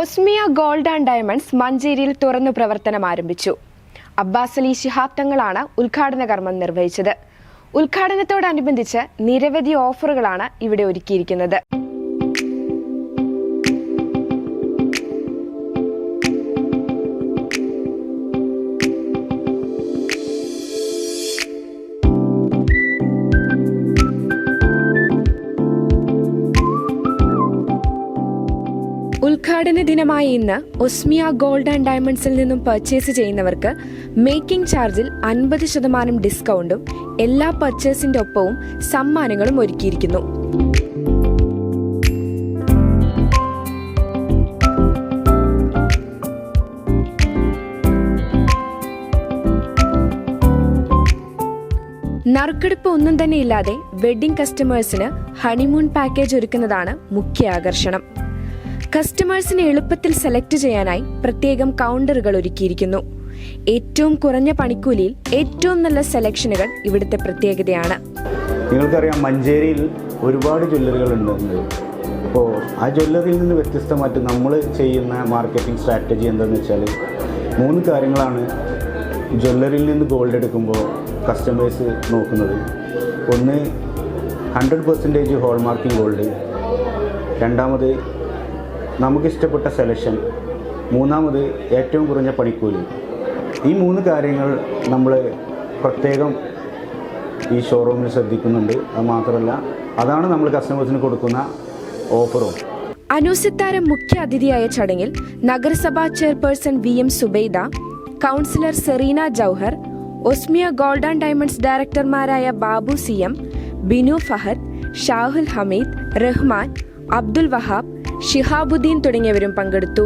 ഒസ്മിയ gold and diamonds മഞ്ചേരിയിൽ തുറന്നു പ്രവർത്തനം ആരംഭിച്ചു. അബ്ബാസ് അലി ശിഹാബ് തങ്ങളാണ് ഉദ്ഘാടന കർമ്മം നിർവഹിച്ചത്. ഉദ്ഘാടനത്തോടനുബന്ധിച്ച് നിരവധി ഓഫറുകളാണ് ഇവിടെ ഒരുക്കിയിരിക്കുന്നത്. ഉദ്ഘാടന ദിനമായ ഇന്ന് ഒസ്മിയ ഗോൾഡ് ആൻഡ് ഡയമണ്ട്സിൽ നിന്നും പർച്ചേസ് ചെയ്യുന്നവർക്ക് മേക്കിംഗ് ചാർജിൽ അൻപത് ശതമാനം ഡിസ്കൗണ്ടും എല്ലാ പർച്ചേസിന്റെ ഒപ്പവും സമ്മാനങ്ങളും ഒരുക്കിയിരിക്കുന്നു. നറുക്കെടുപ്പ് ഒന്നും തന്നെ ഇല്ലാതെ വെഡിംഗ് കസ്റ്റമേഴ്സിന് ഹണിമൂൺ പാക്കേജ് ഒരുക്കുന്നതാണ് മുഖ്യ ആകർഷണം. കസ്റ്റമേഴ്സിന് എളുപ്പത്തിൽ സെലക്ട് ചെയ്യാനായി പ്രത്യേകം കൗണ്ടറുകൾ ഒരുക്കിയിരിക്കുന്നു. ഏറ്റവും കുറഞ്ഞ പണിക്കൂലിയിൽ ഏറ്റവും നല്ല സെലക്ഷനുകൾ ഇവിടുത്തെ പ്രത്യേകതയാണ്. നിങ്ങൾക്കറിയാം മഞ്ചേരിയിൽ ഒരുപാട് ജ്വല്ലറികൾ ഉണ്ട് അപ്പോൾ ആ ജ്വല്ലറിയിൽ നിന്ന് വ്യത്യസ്തമായിട്ട് നമ്മൾ ചെയ്യുന്ന മാർക്കറ്റിംഗ് സ്ട്രാറ്റജി എന്താണെന്ന് വെച്ചാൽ മൂന്ന് കാര്യങ്ങളാണ് ജ്വല്ലറിയിൽ നിന്ന് ഗോൾഡ് എടുക്കുമ്പോൾ കസ്റ്റമേഴ്സ് നോക്കുന്നത്. ഒന്ന് ഹൺഡ്രഡ് പെർസെന്റേജ് ഹോൾമാർക്കിംഗ് ഗോൾഡ്. രണ്ടാമത് നമുക്കിഷ്ടപ്പെട്ട സെലക്ഷൻ മൂന്നാമത് ഏറ്റവും കുറഞ്ഞ പണിക്കൂലി. ഈ മൂന്ന് കാര്യങ്ങൾ നമ്മൾ പ്രത്യേകം ഈ ഷോറൂമിൽ ശ്രദ്ധിക്കുന്നുണ്ട്. അത് മാത്രമല്ല അതാണ് നമ്മൾ കസ്റ്റമേഴ്സിന് കൊടുക്കുന്ന ഓഫറും അനുസിത്താരം മുഖ്യ അതിഥിയായ ചടങ്ങിൽ നഗരസഭാ chairperson V M Subaida councillor Sereena Jouhar Osmiya golden diamonds ഡയറക്ടർമാരായ Babu C M Binu Fahad Shahul Hameed Rahman Abdul Wahab Shihabuddin തുടങ്ങിയവരും പങ്കെടുത്തു